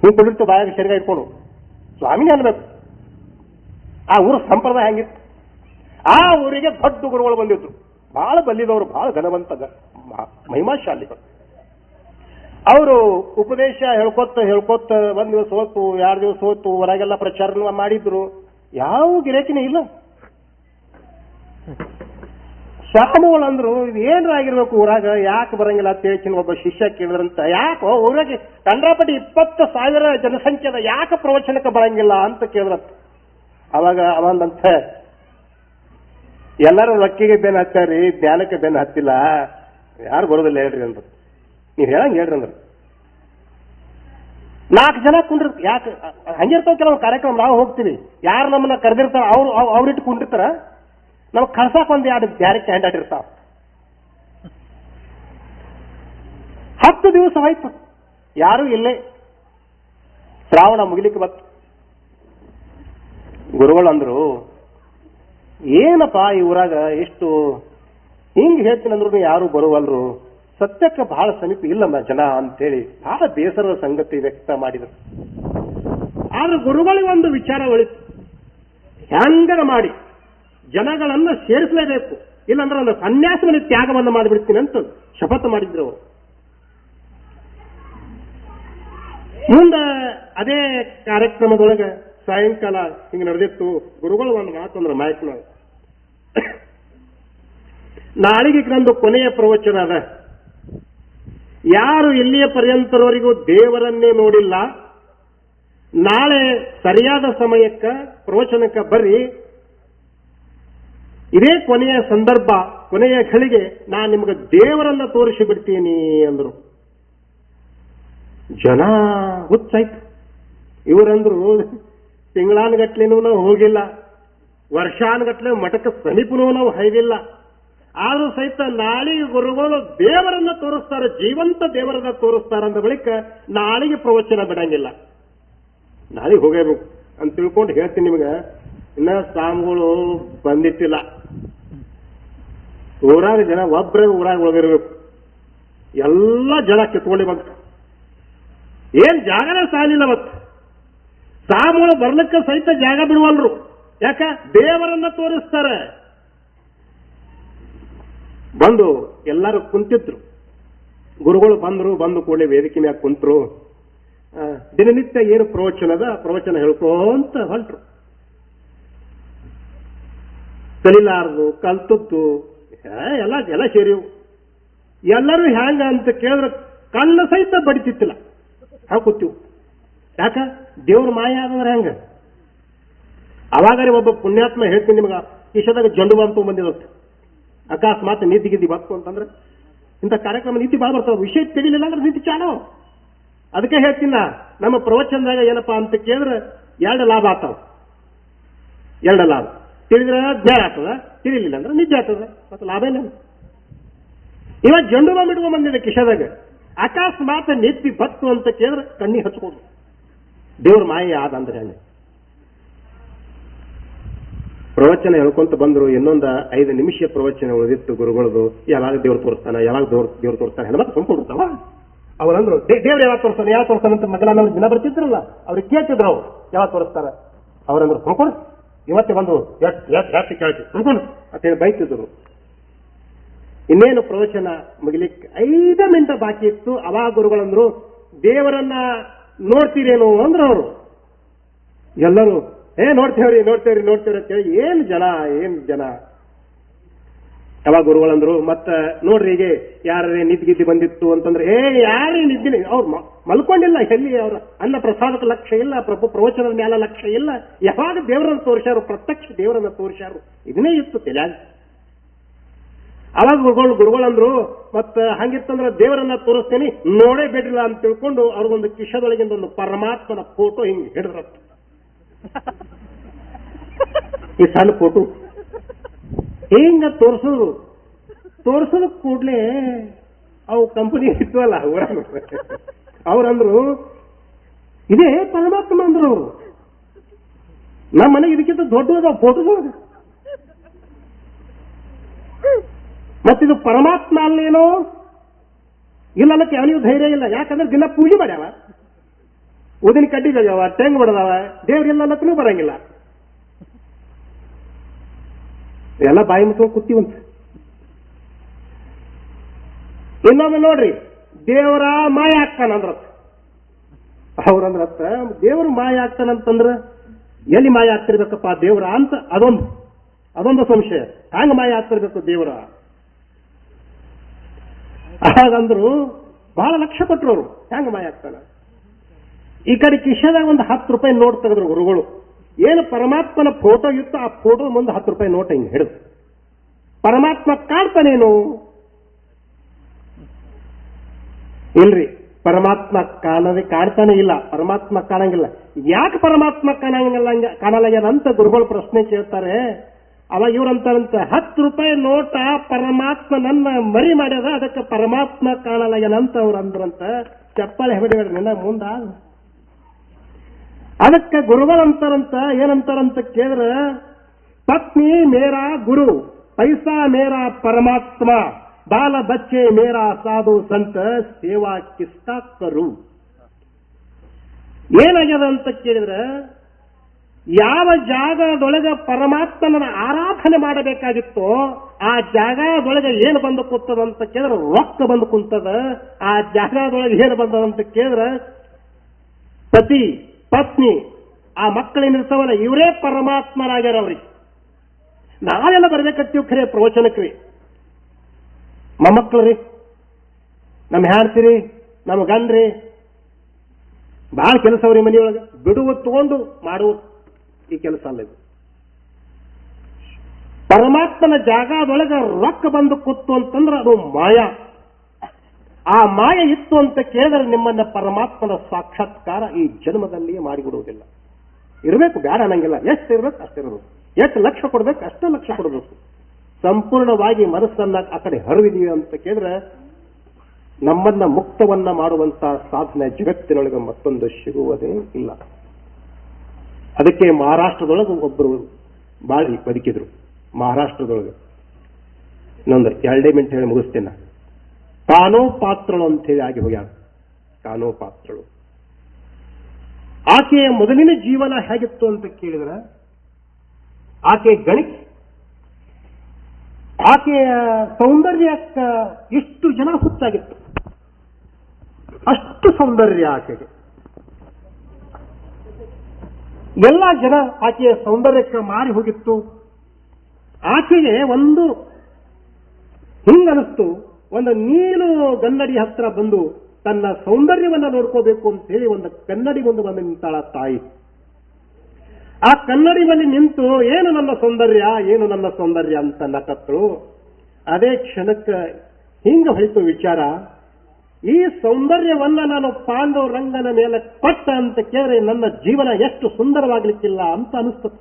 ಹಿಂಗೆ ಕೊಡಿರ್ತು ಬಾಯಾಗ ಶರೀರ ಇಟ್ಕೊಂಡು. ಸ್ವಾಮಿನೇ ಅನ್ಬೇಕು. ಆ ಊರ ಸಂಪ್ರದಾಯ ಹೆಂಗಿತ್ತು. ಆ ಊರಿಗೆ ದೊಡ್ಡ ಗುರುಗಳು ಬಂದಿದ್ರು. ಬಹಳ ಬಲ್ಲಿದವರು ಬಹಳ ಘನವಂತ ಮಹಿಮಾಶಾಲಿಗಳು. ಅವರು ಉಪದೇಶ ಹೇಳ್ಕೊತ ಹೇಳ್ಕೊತ ಒಂದ್ ದಿವಸ ಹೋತು ಎರಡು ದಿವಸ ಹೋತು ಹೊರಗೆಲ್ಲ ಪ್ರಚಾರ ಮಾಡಿದ್ರು. ಯಾವ ಗಿರಾಕಿನೇ ಇಲ್ಲ. ಸ್ವಾಮಿಗಳು ಅಂದ್ರು ಇದು ಏನ್ರ ಆಗಿರ್ಬೇಕು ಊರಾಗ, ಯಾಕೆ ಬರಂಗಿಲ್ಲ ಅಂತ ಹೇಳ್ತೀನಿ ಒಬ್ಬ ಶಿಷ್ಯ ಕೇಳಿದ್ರಂತ. ಯಾಕೋ ಊರಾಗೆ ಕಂಡ್ರಾಪಟ್ಟಿ ಇಪ್ಪತ್ತು ಸಾವಿರ ಜನಸಂಖ್ಯೆದ ಯಾಕೆ ಪ್ರವಚನಕ್ಕೆ ಬರಂಗಿಲ್ಲ ಅಂತ ಕೇಳಿದ್ರಂತ. ಅವಾಗ ಅವಂದಂತ ಎಲ್ಲರೂ ರೊಕ್ಕಿಗೆ ಬೆನ್ ಹಚ್ಚಾರಿ ಜ್ಞಾನಕ್ಕೆ ಬೆನ್ ಹತ್ತಿಲ್ಲ. ಯಾರು ಬರೋದಿಲ್ಲ ಹೇಳ್ರಿ ಅಂದ್ರು. ನೀವು ಹೇಳಂಗ್ ಹೇಳ್ರಿ ಅಂದ್ರು. ನಾಲ್ಕು ಜನ ಕುಂಡ್ರ, ಯಾಕೆ, ಹಂಗಿರ್ತಾವ ಕೆಲವು ಕಾರ್ಯಕ್ರಮ, ನಾವು ಹೋಗ್ತೀವಿ. ಯಾರು ನಮ್ಮನ್ನ ಕರೆದಿರ್ತಾರ, ಅವ್ರು ಅವ್- ಅವ್ರಿಟ್ಟು ಕುಂಡಿರ್ತಾರ. ನಮ್ಗೆ ಕಳ್ಸಕ್ ಒಂದ್ ಎರಡು ಬ್ಯಾರೆ ಕ್ಯಾಂಡಿಡೇಟ್ ಇರ್ತಾವ. ಹತ್ತು ದಿವಸ ಆಯ್ತು ಯಾರು ಇಲ್ಲೇ. ಶ್ರಾವಣ ಮುಗಿಲಿಕ್ಕೆ ಬತ್ತು ಗುರುಗಳು ಅಂದ್ರು, ಏನಪ್ಪ ಈ ಊರಾಗ ಎಷ್ಟು ಹಿಂಗ್ ಹೇಳ್ತೀನಿ ಅಂದ್ರು ಯಾರು ಬರುವಲ್ರು. ಸತ್ಯಕ್ಕೆ ಬಹಳ ಸಮೀಪ ಇಲ್ಲಮ್ಮ ಜನ ಅಂತೇಳಿ ಬಹಳ ಬೇಸರದ ಸಂಗತಿ ವ್ಯಕ್ತ ಮಾಡಿದರು. ಆದ್ರೆ ಗುರುಗಳಿಗೆ ಒಂದು ವಿಚಾರ ಉಳಿತು ಹ್ಯಾಂಗರ ಮಾಡಿ. ಜನಗಳನ್ನ ಸೇರಿಸಲೇಬೇಕು. ಇಲ್ಲಾಂದ್ರೆ ಒಂದು ಸನ್ಯಾಸವನ್ನು ತ್ಯಾಗವನ್ನು ಮಾಡಿಬಿಡ್ತೀನಿ ಅಂತ ಶಪಥ ಮಾಡಿದ್ರು ಅವರು. ಮುಂದೆ ಅದೇ ಕಾರ್ಯಕ್ರಮದೊಳಗೆ ಸಾಯಂಕಾಲ ಹಿಂಗೆ ನಡೆದಿತ್ತು. ಗುರುಗಳು ಒಂದು ಮಾತಂದ್ರೆ ಮಾಹಿತಿ ನಾಳೆಗೆ ನಂದು ಕೊನೆಯ ಪ್ರವಚನ ಅದ. ಯಾರು ಇಲ್ಲಿಯ ಪರ್ಯಂತರವರೆಗೂ ದೇವರನ್ನೇ ನೋಡಿಲ್ಲ, ನಾಳೆ ಸರಿಯಾದ ಸಮಯಕ್ಕ ಪ್ರವಚನಕ್ಕ ಬರ್ರಿ. ಇದೇ ಕೊನೆಯ ಸಂದರ್ಭ, ಕೊನೆಯ ಘಳಿಗೆ ನಾನು ನಿಮಗೆ ದೇವರನ್ನ ತೋರಿಸಿ ಬಿಡ್ತೀನಿ ಅಂದ್ರು. ಜನ ಹುಚ್ಚಾಯ್ತು. ಇವರಂದ್ರು ತಿಂಗಳಾನುಗಟ್ಲೆನೂ ನಾವು ಹೋಗಿಲ್ಲ. ವರ್ಷಾನುಗಟ್ಲೆ ಮಠಕ್ಕೆ ಸಮೀಪನೂ ನಾವು ಹೈದಿಲ್ಲ. ಆದ್ರೂ ಸಹಿತ ನಾಳೆಗೆ ಗುರುಗಳು ದೇವರನ್ನ ತೋರಿಸ್ತಾರೆ, ಜೀವಂತ ದೇವರನ್ನ ತೋರಿಸ್ತಾರೆ ಅಂದ ಬಳಿಕ ನಾಳಿಗೆ ಪ್ರವಚನ ಬಿಡಂಗಿಲ್ಲ. ನಾಳೆಗೆ ಹೋಗಬೇಕು ಅಂತ ತಿಳ್ಕೊಂಡು ಹೇಳ್ತೀನಿ ನಿಮಗೆ. ಇನ್ನ ಸ್ವಾಮಿಗಳು ಬಂದಿಟ್ಟಿಲ್ಲ. ಊರಾಗ ಜನ ಒಬ್ಬರೇ ಊರಾಗ ಒಳಗಿರಬೇಕು ಎಲ್ಲ ಜನ ಕಿತ್ಕೊಳ್ಳಿ ಬಂತು. ಏನ್ ಜಾಗನೇ ಸಾಲಿಲ್ಲ ಅವತ್ತು. ಸಾಮೂಲ ಬರ್ಲಿಕ್ಕೆ ಸಹಿತ ಜಾಗ ಬಿಡುವಲ್ರು. ಯಾಕ? ದೇವರನ್ನ ತೋರಿಸ್ತಾರೆ. ಬಂದು ಎಲ್ಲರೂ ಕುಂತಿದ್ರು. ಗುರುಗಳು ಬಂದ್ರು, ಬಂದು ಕೂಡಲೇ ವೇದಿಕೆ ಮ್ಯಾಗ ಕುಂತರು. ದಿನನಿತ್ಯ ಏನು ಪ್ರವಚನದ, ಪ್ರವಚನ ಹೇಳ್ಕೊಂತ ಹೊಂಟ್ರು ಕಲಿಲಾರದು, ಕಲ್ತದ್ದು ಎಲ್ಲ ಎಲ್ಲ ಸೇರಿವು. ಎಲ್ಲರೂ ಹ್ಯಾಂಗ ಅಂತ ಕೇಳಿದ್ರೆ ಕಣ್ಣು ಸಹಿತ ಬಡಿತಿತ್ತಿಲ್ಲ. ಹಾಕುತ್ತೀವು ಯಾಕ? ದೇವ್ರ ಮಾಯ ಆದ್ರೆ ಹೆಂಗ? ಅವಾಗರೆ ಒಬ್ಬ ಪುಣ್ಯಾತ್ಮ ಹೇಳ್ತೀನಿ ನಿಮ್ಗೆ ಈಶದಾಗ ಜಂಡು ಬಂತು ಬಂದಿರುತ್ತೆ ಅಕಸ್ಮಾತ್ ನೀತಿ ಗಿದ್ದಿ ಬತ್ತು ಅಂತಂದ್ರೆ, ಇಂಥ ಕಾರ್ಯಕ್ರಮ ನೀತಿ ಭಾಳ ಬರ್ತಾವ ವಿಷಯ ತಿಳಿಲಿಲ್ಲ ಅಂದ್ರೆ ನೀತಿ ಚಾಲೋ. ಅದಕ್ಕೆ ಹೇಳ್ತೀನಿ ನಮ್ಮ ಪ್ರವಚನದಾಗ ಏನಪ್ಪಾ ಅಂತ ಕೇಳಿದ್ರೆ ಎರಡು ಲಾಭ ಆಗ್ತಾವ. ಎರಡು ಲಾಭ. ತಿಳಿದ್ರೆ ಜ್ಞಾನ ಆಗ್ತದ ತಿಳಿಲಿಲ್ಲ ಅಂದ್ರೆ ನಿಜ ಆಗ್ತದೆ, ಮತ್ತೆ ಲಾಭ ಇಲ್ಲ ಇವ ಜಂಡು ಬಾಂಬ್ ಬಂದಿದೆ ಕಿಶದಾಗ, ಅಕಸ್ಮಾತ್ ನೆತ್ತಿ ಬತ್ತು ಅಂತ ಕೇಳಿದ್ರೆ ಕಣ್ಣಿ ಹಚ್ಕೊಂಡು ದೇವ್ರ ಮಾಯ ಆದ ಅಂದ್ರೆ ಅಲ್ಲಿ ಪ್ರವಚನ ಹೇಳ್ಕೊಂತ ಬಂದ್ರು, ಇನ್ನೊಂದ ಐದು ನಿಮಿಷ ಪ್ರವಚನ ಉಳಿದಿತ್ತು ಗುರುಗಳದು, ಯಾವಾಗ ದೇವ್ರು ತೋರಿಸ್ತಾನ, ಯಾವಾಗ ದೇವ್ರ, ದೇವ್ರು ತೋರಿಸ್ತಾನೆ ಹೆಣ್ಮಕ್ಳು ಸುಮ್ಕೊಂಡಿರ್ತಾವ ಅವರಂದ್ರು ದೇವ್ರು ಯಾವಾಗ ತೋರಿಸ್ತಾನೆ ಯಾವ ತೋರಿಸ್ತಾನೆ? ಅಂತ ಮಗನ ಮೇಲೆ ದಿನ ಬರ್ತಿದ್ರಲ್ಲ ಅವ್ರಿಗೆ ಕೇಳ್ತಿದ್ರು ಅವ್ರು, ಯಾವಾಗ ತೋರಿಸ್ತಾರೆ? ಅವರಂದ್ರು ಸುಮ್ಕೊಂಡು ಇವತ್ತೇ ಬಂದು ಜಾಸ್ತಿ ಕೇಳ್ತಿ. ಸುಮ್ಕೊಂಡು ಅಂತೇಳಿ ಬೈತಿದ್ರು. ಇನ್ನೇನು ಪ್ರವಚನ ಮುಗಿಲಿಕ್ಕೆ ಐದು ಮಿನಿಟ್ ಬಾಕಿ ಇತ್ತು. ಅವಾ ಗುರುಗಳಂದ್ರು, ದೇವರನ್ನ ನೋಡ್ತೀರೇನು? ಅಂದ್ರ ಅವರು. ಎಲ್ಲರೂ, ಏ, ನೋಡ್ತೇವ್ರಿ ನೋಡ್ತೇವ್ರಿ ನೋಡ್ತೇವ್ರಿ ಅಂತೇಳಿ ಏನ್ ಜನ ಏನ್ ಜನ? ಅವಾಗ ಗುರುಗಳಂದ್ರು, ಮತ್ತ ನೋಡ್ರಿ ಹೀಗೆ ಯಾರೇ ನಿದ್ಗಿದ್ದಿ ಬಂದಿತ್ತು ಅಂತಂದ್ರೆ ಏ ಯಾರೇ ನಿದ್ದಿನಿ ಅವ್ರು ಮಲ್ಕೊಂಡಿಲ್ಲ, ಎಲ್ಲಿ ಅವ್ರ ಅನ್ನ ಪ್ರಸಾದಕ್ಕೆ ಲಕ್ಷ್ಯ ಇಲ್ಲ, ಪ್ರಭು ಪ್ರವಚನದ ಮೇಲೆ ಲಕ್ಷ್ಯ ಇಲ್ಲ, ಯಾವಾಗ ದೇವರನ್ನ ತೋರಿಸ್ಯಾರು, ಪ್ರತ್ಯಕ್ಷ ದೇವರನ್ನ ತೋರಿಸ್ಯಾರು, ಇದನ್ನೇ ಇತ್ತು ತಲೆಯಾಗ ಅವಾಗ ಗುರುಗಳು, ಗುರುಗಳಂದ್ರು, ಮತ್ತ ಹಂಗಿತ್ತಂದ್ರ ದೇವರನ್ನ ತೋರಿಸ್ತೇನೆ, ನೋಡೇ ಬಿಡ್ರಿಲ್ಲ ಅಂತ ತಿಳ್ಕೊಂಡು ಅವ್ರಿಗೊಂದು ಕಿಶದೊಳಗಿಂದ ಒಂದು ಪರಮಾತ್ಮನ ಫೋಟೋ ಹಿಂಗೆ ಹಿಡಿದ್ರ ಈ ಸಣ್ಣ ಫೋಟೋ ಹಿಂಗ ತೋರ್ಸೋದು? ತೋರ್ಸೋದ್ ಕೂಡ್ಲೆ ಅವು ಕಂಪನಿ ಇದ್ವಲ್ಲ ಅವ್ರಂದ್ರು, ಇದೇ ಪರಮಾತ್ಮ ಅಂದ್ರು ಅವರು. ನಮ್ಮ ಮನೆಗೆ ಇದಕ್ಕಿಂತ ದೊಡ್ಡದ ಫೋಟೋದೊಳಗೆ ಮತ್ತಿದು ಪರಮಾತ್ಮ ಅಲ್ಲೇನೋ? ಇಲ್ಲ ಅನ್ನಕ್ಕೆ ಧೈರ್ಯ ಇಲ್ಲ. ಯಾಕಂದ್ರೆ ದಿನ ಪೂಜೆ ಮಾಡ್ಯಾವ. ಉದಿನ ಕಡ್ಡಿ ತೆಂಗ್ ತೆಂಗು ಬಿಡದವ ದೇವ್ರಿಲ್ಲ ಅನ್ನಕ್ಕೂ ಬರಂಗಿಲ್ಲ. ಎಲ್ಲ ಬಾಯಿ ಕುತ್ತಿ ಕೂತೀವಂತ ಇನ್ನೊಮ್ಮೆ ನೋಡ್ರಿ, ದೇವರ ಮಾಯ ಆಗ್ತಾನಂದ್ರತ್ ಅವ್ರಂದ್ರತ್ತ ದೇವರು ಮಾಯ ಆಗ್ತಾನಂತಂದ್ರ ಎಲ್ಲಿ ಮಾಯ ಆಗ್ತಿರ್ಬೇಕಪ್ಪ ದೇವರ ಅಂತ ಅದೊಂದು ಅದೊಂದು ಸಂಶಯ. ಹ್ಯಾಂಗ ಮಾಯ ಆಗ್ತಿರ್ಬೇಕು ದೇವರ? ಹಾಗಂದ್ರು ಬಹಳ ಲಕ್ಷ ಕೊಟ್ರು ಅವರು. ಹ್ಯಾಂಗ ಮಾಯ ಆಗ್ತಾನ? ಈ ಕಡೆ ಕಿಶದಾಗ ಒಂದು ಹತ್ತು ರೂಪಾಯಿ ನೋಟ್ ಗುರುಗಳು. ಏನು ಪರಮಾತ್ಮನ ಫೋಟೋ ಇತ್ತು ಆ ಫೋಟೋ ಮುಂದೆ ಹತ್ತು ರೂಪಾಯಿ ನೋಟ್ ಹಿಂಗೆ ಹಿಡಿದು. ಪರಮಾತ್ಮ ಕಾಡ್ತಾನೇನು ಇಲ್ರಿ, ಪರಮಾತ್ಮ ಕಾಣದೆ ಕಾಣ್ತಾನೆ ಇಲ್ಲ, ಪರಮಾತ್ಮ ಕಾಣಂಗಿಲ್ಲ. ಯಾಕೆ ಪರಮಾತ್ಮ ಕಾಣಂಗಿಲ್ಲ ಕಾಣಲಾಗ್ಯಾನ ಅಂತ ಗುರುಗಳು ಪ್ರಶ್ನೆ ಕೇಳ್ತಾರೆ. ಅವಾಗ ಇವ್ರಂತಾರಂತ ಹತ್ತು ರೂಪಾಯಿ ನೋಟ ಪರಮಾತ್ಮ ನನ್ನ ಮರಿ ಮಾಡ್ಯದ, ಅದಕ್ಕೆ ಪರಮಾತ್ಮ ಕಾಣಲಾಗ್ಯಾನ ಅಂತ ಅವ್ರು ಅಂದ್ರಂತ. ಚಪ್ಪಾಳೆ ಹೊಡಿಬೇಡ್ರಿ ನಿನ್ನ ಮುಂದ ಅದಕ್ಕೆ ಗುರುಗಳು ಅಂತಾರಂತ ಏನಂತಾರಂತ ಕೇಳಿದ್ರ, ಪತ್ನಿ ಮೇರಾ ಗುರು, ಪೈಸಾ ಮೇರಾ ಪರಮಾತ್ಮ, ಬಾಲ ಬಚ್ಚೆ ಮೇರಾ ಸಾಧು ಸಂತ ಸೇವಾ ಕಿಸ್ತಾ ಕರು ಏನಾಗ್ಯದ ಅಂತ ಕೇಳಿದ್ರೆ, ಯಾವ ಜಾಗದೊಳಗೆ ಪರಮಾತ್ಮನ ಆರಾಧನೆ ಮಾಡಬೇಕಾಗಿತ್ತೋ, ಆ ಜಾಗದೊಳಗೆ ಏನು ಬಂದು ಕೂತದ ಅಂತ ಕೇಳಿದ್ರೆ ರೊಕ್ಕ ಬಂದು ಕುಂತದ. ಆ ಜಾಗದೊಳಗೆ ಏನು ಬಂದದ ಅಂತ ಕೇಳಿದ್ರೆ, ಪತಿ ಪತ್ನಿ, ಆ ಮಕ್ಕಳೇನಿರ್ತಾವಲ್ಲ ಇವರೇ ಪರಮಾತ್ಮರಾಗ್ಯಾರ ಅವ್ರಿಗೆ ನಾವೆಲ್ಲ ಬರ್ಬೇಕತ್ತೀವಿ ಖರೆ ಪ್ರವಚನಕ್ಕೆ ಮೊಮ್ಮಕ್ಕಳು ರೀ ನಮ್ಮ ಹೇಳ್ತೀರಿ ನಮ್ಮ ಗಂಡ್ರಿ, ಭಾಳ ಕೆಲಸ ಅವ್ರಿ ಮನೆಯೊಳಗೆ. ಬಿಡುವು ತಗೊಂಡು ಮಾಡುವ ಈ ಕೆಲಸ ಅಲ್ಲ ಇದು. ಪರಮಾತ್ಮನ ಜಾಗದೊಳಗೆ ರೊಕ್ಕ ಬಂದು ಕೂತು ಅಂತಂದ್ರೆ ಅದು ಮಾಯ. ಆ ಮಾಯ ಇತ್ತು ಅಂತ ಕೇಳಿದ್ರೆ ನಿಮ್ಮನ್ನ ಪರಮಾತ್ಮನ ಸಾಕ್ಷಾತ್ಕಾರ ಈ ಜನ್ಮದಲ್ಲಿಯೇ ಮಾಡಿಬಿಡುವುದಿಲ್ಲ. ಇರಬೇಕು ಬೇಡ ಅನ್ನಂಗಿಲ್ಲ. ಎಷ್ಟು ಇರಬೇಕು ಅಷ್ಟಿರಬೇಕು ಎಷ್ಟು ಲಕ್ಷ ಕೊಡಬೇಕು, ಅಷ್ಟೇ ಲಕ್ಷ ಕೊಡಬೇಕು. ಸಂಪೂರ್ಣವಾಗಿ ಮನಸ್ಸನ್ನ ಆ ಕಡೆ ಹರಿದಿದೆಯೋ ಅಂತ ಕೇಳಿದ್ರೆ, ನಮ್ಮನ್ನ ಮುಕ್ತವನ್ನ ಮಾಡುವಂತಹ ಸಾಧನೆ ಜಗತ್ತಿನೊಳಗೆ ಮತ್ತೊಂದು ಸಿಗುವುದೇ ಇಲ್ಲ. ಅದಕ್ಕೆ ಮಹಾರಾಷ್ಟ್ರದೊಳಗೆ ಒಬ್ಬರು ಬಾಳಿ ಬದುಕಿದ್ರು. ಮಹಾರಾಷ್ಟ್ರದೊಳಗೆ. ಇನ್ನೊಂದು, ಎರಡೇ ಮಿನಿಟ್ ಹೇಳಿ ಮುಗಿಸ್ತೇನೆ ಕಾನೋ ಪಾತ್ರಳು ಅಂತ ಹೇಳಿ ಆಗಿ ಹೋಗ್ಯಾಳ ತಾನೋ ಪಾತ್ರಳು ಆಕೆಯ ಮೊದಲಿನ ಜೀವನ ಹೇಗಿತ್ತು ಅಂತ ಕೇಳಿದ್ರೆ, ಆಕೆ ಗಣಿಕೆ. ಆಕೆಯ ಸೌಂದರ್ಯಕ್ಕ ಎಷ್ಟು ಜನ ಹುತ್ತಾಗಿತ್ತು ಅಷ್ಟು ಸೌಂದರ್ಯ ಆಕೆಗೆ. ಎಲ್ಲ ಜನ ಆಕೆಯ ಸೌಂದರ್ಯಕ್ಕೆ ಮಾರಿ ಹೋಗಿತ್ತು. ಆಕೆಗೆ ಒಂದು ಹಿಂಗನಿಸ್ತು. ಒಂದು ನೀನು ಗನ್ನಡಿ ಹತ್ರ ಬಂದು ತನ್ನ ಸೌಂದರ್ಯವನ್ನ ನೋಡ್ಕೋಬೇಕು ಅಂತ ಹೇಳಿ ಒಂದು ಕನ್ನಡಿ ಮುಂದೆ ಬಂದು ನಿಂತಾಳ ತಾಯಿ. ಆ ಕನ್ನಡಿ ಬಳಿ ನಿಂತು ಏನು ನನ್ನ ಸೌಂದರ್ಯ, ಏನು ನನ್ನ ಸೌಂದರ್ಯ ಅಂತ ನಕತ್ತಳು ಅದೇ ಕ್ಷಣಕ್ಕೆ ಹಿಂಗ ಹೊಯ್ತು ವಿಚಾರ. ಈ ಸೌಂದರ್ಯವನ್ನ ನಾನು ಪಾಂಡವ ರಂಗನ ಮೇಲೆ ಕೊಟ್ಟ ಅಂತ ಕೇಳಿದ್ರೆ ನನ್ನ ಜೀವನ ಎಷ್ಟು ಸುಂದರವಾಗ್ಲಿಕ್ಕಿಲ್ಲ ಅಂತ ಅನಿಸ್ತದೆ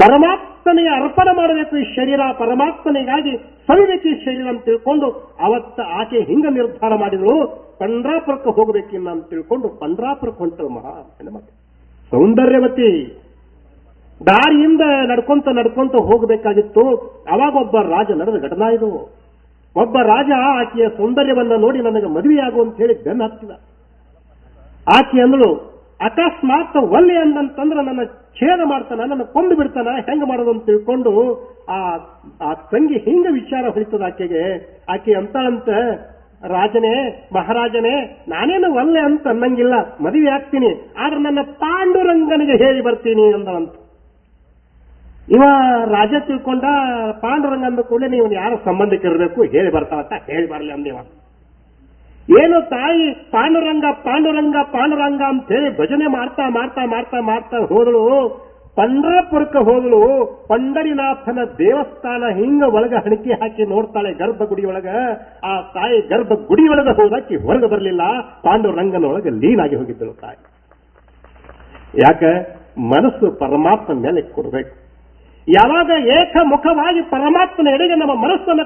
ಪರಮಾತ್ಮನಿಗೆ ಅರ್ಪಣೆ ಮಾಡಬೇಕು ಈ ಶರೀರ, ಪರಮಾತ್ಮನಿಗಾಗಿ ಸವಿಬೇಕು ಈ ಶರೀರ ಅಂತ ತಿಳ್ಕೊಂಡು ಅವತ್ತ ಆಕೆ ಹಿಂಗ ನಿರ್ಧಾರ ಮಾಡಿದಳು, ಪಂಡ್ರಾಪುರಕ್ಕೆ ಹೋಗಬೇಕಿಲ್ಲ ಅಂತ ತಿಳ್ಕೊಂಡು ಪಂಡ್ರಾಪುರಕ್ಕೆ ಹೊಂಟಳು ಮಹಾ ಹೆಣ್ಮಗಳು ಸೌಂದರ್ಯವತಿ, ದಾರಿಯಿಂದ ನಡ್ಕೊಂತ ನಡ್ಕೊಂತ ಹೋಗಬೇಕಾಗಿತ್ತು. ಅವಾಗ ಒಬ್ಬ ರಾಜ ನಡೆದ ಘಟನಾ ಇದು. ಒಬ್ಬ ರಾಜ ಆಕೆಯ ಸೌಂದರ್ಯವನ್ನ ನೋಡಿ ನನಗೆ ಮದುವೆಯಾಗು ಅಂತ ಹೇಳಿ ಬೆನ್ನ ಹತ್ತಿದ. ಆಕೆ ಅಂದಳು ಅಕಸ್ಮಾತ್ ಒಲ್ಲೆ ಅಂದಂತಂದ್ರೆ ನನ್ನ ಛೇದ ಮಾಡ್ತಾನ, ನನ್ನ ಕೊಂದು ಬಿಡ್ತಾನ, ಹೆಂಗ ಮಾಡೋದು ಅಂತ ತಿಳ್ಕೊಂಡು ಆ ಆ ತಂಗಿ ಹಿಂಗ ವಿಚಾರ ಹೊಳಿತದ ಆಕೆಗೆ. ಆಕೆ ಅಂತಳಂತ ರಾಜನೇ, ಮಹಾರಾಜನೇ, ನಾನೇನು ಒಲ್ಲೆ ಅಂತ ಅನ್ನಂಗಿಲ್ಲ, ಮದುವೆ ಆಗ್ತೀನಿ, ಆದ್ರೆ ನನ್ನ ಪಾಂಡುರಂಗನಿಗೆ ಹೇಳಿ ಬರ್ತೀನಿ ಅಂದಳಂತ. ಇವ ರಾಜ ತಿಳ್ಕೊಂಡ ಪಾಂಡುರಂಗ ಅಂದ ಕೂಡಲೇ ನೀವು ಯಾರ ಸಂಬಂಧಕ್ಕೆ ಇರಬೇಕು ಹೇಳಿ ಬರ್ತಾವತ್ತ ಹೇಳಿ ಬರ್ಲಿ ಅಂದೇವ. ಏನು ತಾಯಿ ಪಾಂಡುರಂಗ ಪಾಂಡುರಂಗ ಪಾಂಡುರಂಗ ಅಂತ ಹೇಳಿ ಭಜನೆ ಮಾಡ್ತಾ ಮಾಡ್ತಾ ಮಾಡ್ತಾ ಮಾಡ್ತಾ ಹೋದಳು. ಪಂಡ್ರಾಪುರಕ್ಕೆ ಹೋದಳು. ಪಂಡರಿನಾಥನ ದೇವಸ್ಥಾನ ಹಿಂಗ ಒಳಗ ಹಣಿಕೆ ಹಾಕಿ ನೋಡ್ತಾಳೆ ಗರ್ಭಗುಡಿ ಒಳಗ. ಆ ತಾಯಿ ಗರ್ಭ ಗುಡಿ ಒಳಗ ಹೋದಾಕಿ ಹೊರಗೆ ಬರಲಿಲ್ಲ. ಪಾಂಡುರಂಗನ ಲೀನ್ ಲೀನಾಗಿ ಹೋಗಿದ್ದಳು ತಾಯಿ. ಯಾಕ? ಮನಸ್ಸು ಪರಮಾತ್ಮ ಮೇಲೆ ಕೊಡಬೇಕು. ಯಾವಾಗ ಏಕಮುಖವಾಗಿ ಪರಮಾತ್ಮನ ಎಡೆಗೆ ನಮ್ಮ ಮನಸ್ಸನ್ನು